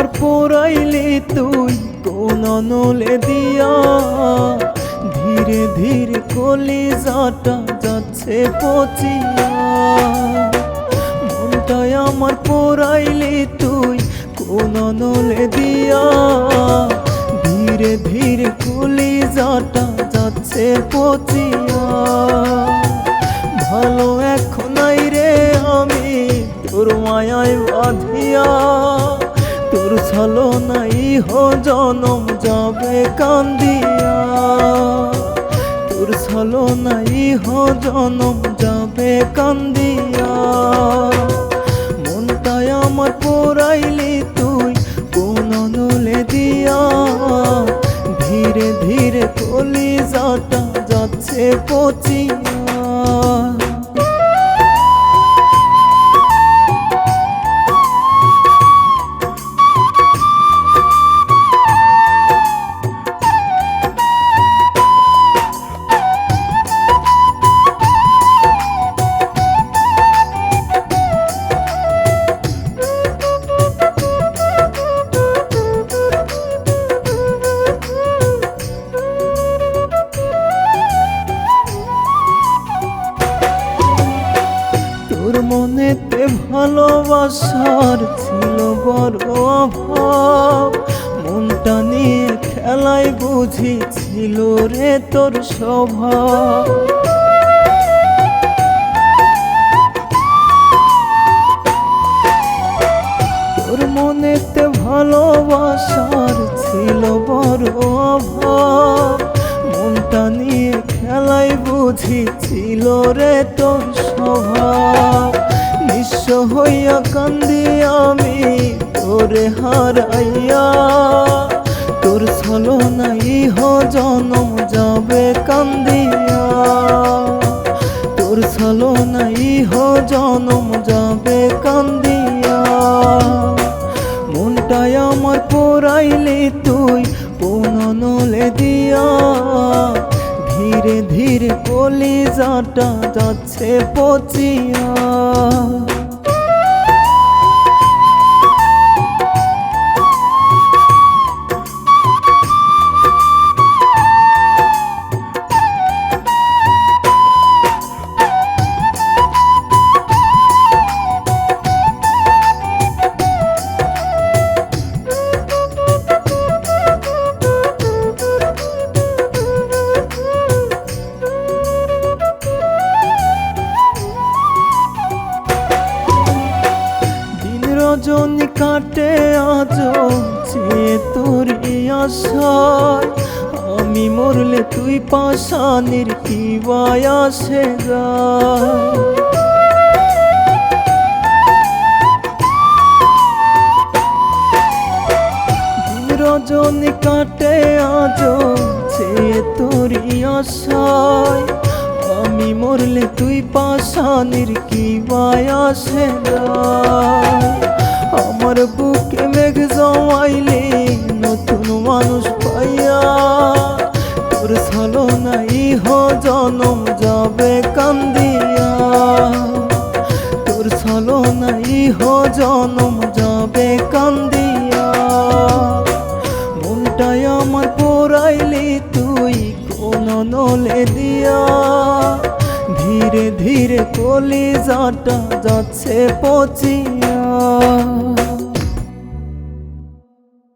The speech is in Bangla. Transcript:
আমার পোড়াইলি তুই, কোন নলে দিয়া। ধীরে ধীরে কলিজাটা যাচ্ছে পচিয়া। মনটাই আমার পোড়াইলি তুই, কোন নলে দিয়া। ধীরে ধীরে কলিজাটা যাচ্ছে পচিয়া। ভালো এখন রে আমি, তোর মায়ায় বাঁধিয়া। তোর ছলো নাই, হো জনম যাবে কান্দিয়া। তোর ছলো নাই, হো জনম যাবে কান্দিয়া। মনটাই আমার পোড়াইলি তুই, কোন নলে দিয়া। ধীরে ধীরে কলিজাটা যাচ্ছে পচিয়া। ভালোবাসার ছিল বড় অভাব। মনটা নিয়ে খেলায় বুঝি ছিল রে তোর স্বভাব। তোর মনেতে ভালোবাসার ছিল বড় অভাব। মনটা নিয়ে খেলায় বুঝি ছিল রে তোর স্বভাব। হইয়া কান্দি আমি তোরে হারাইয়া। তোর ছলো নাই হো, জনম যাবে কান্দিয়া। তোর ছলো নাই হো, জনম যাবে কান্দিয়া। মনটাই আমার পোড়াইলি তুই কোন নলে দিয়া। ধীরে ধীরে কলিজাটা যাচ্ছে পচিয়া। কাটে আজ যে তোর আমি মরলে তুই পাশানির কি বায়াসে যায় রজনী কাটে আজ যে তোর আশায় আমি মরলে তুই পাশানির কি বায়াসে যায় আমার বুকে মেঘ জমাইলে নতুন মানুষ পাইয়া তোর ছলো নাই হো, জনম যাবে কান্দিয়া। তোর ছলো নাই হো, জনম যাবে কান্দিয়া। মনটাই আমার পোড়াইলি তুই কোন নলে দিয়া। ধীরে ধীরে কলিজাটা যাচ্ছে পচিয়া।